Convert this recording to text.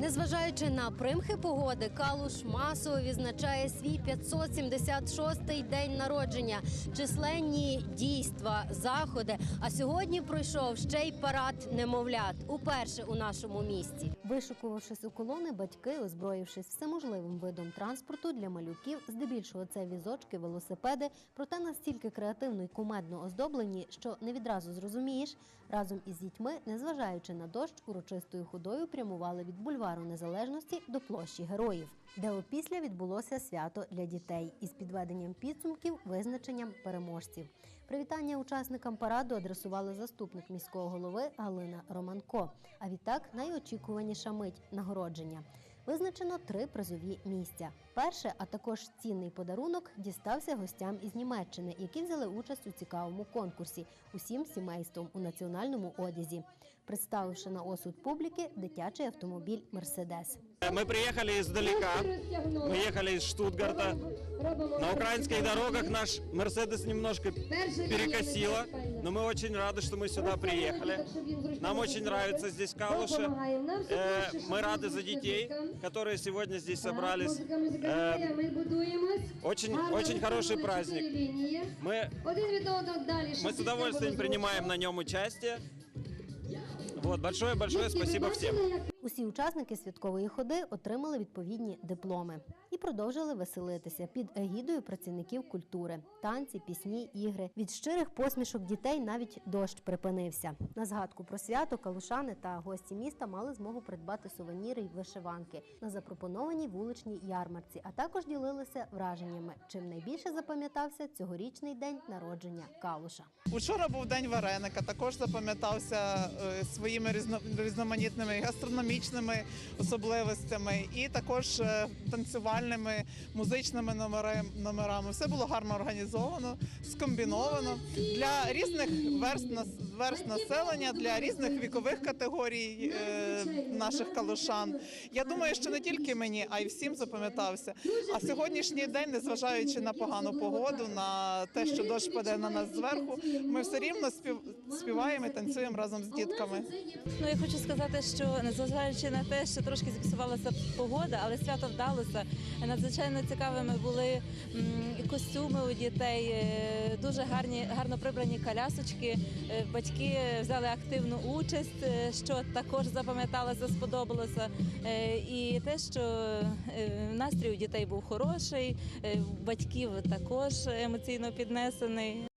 Незважаючи на примхи погоди, Калуш масово відзначає свій 576-й день народження, численні дійства, заходи. А сьогодні пройшов ще й парад немовлят. Уперше у нашому місті. Вишукувавшись у колони, батьки, озброївшись всеможливим видом транспорту для малюків, здебільшого це візочки, велосипеди, проте настільки креативно і кумедно оздоблені, що не відразу зрозумієш, разом із дітьми, незважаючи на дощ, урочистою ходою прямували від бульвару Незалежності до площі героїв, де опісля відбулося свято для дітей із підведенням підсумків, визначенням переможців. Привітання учасникам параду адресували заступник міського голови Галина Романко. А відтак найочікуваніша мить нагородження Визначено три призові місця. Перше, а також цінний подарунок дістався гостям із Німеччини, які взяли участь у цікавому конкурсі усім сімейством у національному одязі, представивши на осуд публіки дитячий автомобіль Мерседес. Мы приехали издалека, мы ехали из Штутгарта. На украинских дорогах наш Мерседес немножко перекосило, но мы очень рады, что мы сюда приехали. Нам очень нравится здесь Калуша. Э, Мы рады за детей, которые сегодня здесь собрались. Э, Очень, очень хороший праздник. Мы, мы с удовольствием принимаем на нем участие. Вот, большое-большое спасибо всем. Усі учасники святкової ходи отримали відповідні дипломи і продовжили веселитися під егідою працівників культури, танці, пісні, ігри. Від щирих посмішок дітей навіть дощ припинився. На згадку про свято калушани та гості міста мали змогу придбати сувеніри й вишиванки на запропонованій вуличній ярмарці, а також ділилися враженнями, чим найбільше запам'ятався цьогорічний день народження Калуша. Учора був день вареника, також запам'ятався е, своїми різно- різноманітними гастрономічними особливостями і також е, танцювальними музичними номерами. Все було гарно організовано, скомбіновано для різних верст нас- верст населення, для різних вікових категорій е, наших калушан. Я думаю, що не тільки мені, а й всім запам'ятався. А сьогоднішній день, незважаючи на погану погоду, на те, що дощ паде на нас зверху, ми все рівно спів... співаємо і танцюємо разом з дітками. Ну я хочу сказати, що незважаючи на те, що трошки зіпсувалася погода, але свято вдалося. Надзвичайно цікавими були костюми у дітей, е, дуже гарні, гарно прибрані колясочки. Е, Батьки взяли активну участь, е, що також запам'яталося, сподобалося. І те, що настрій у дітей був хороший, батьків також емоційно піднесений.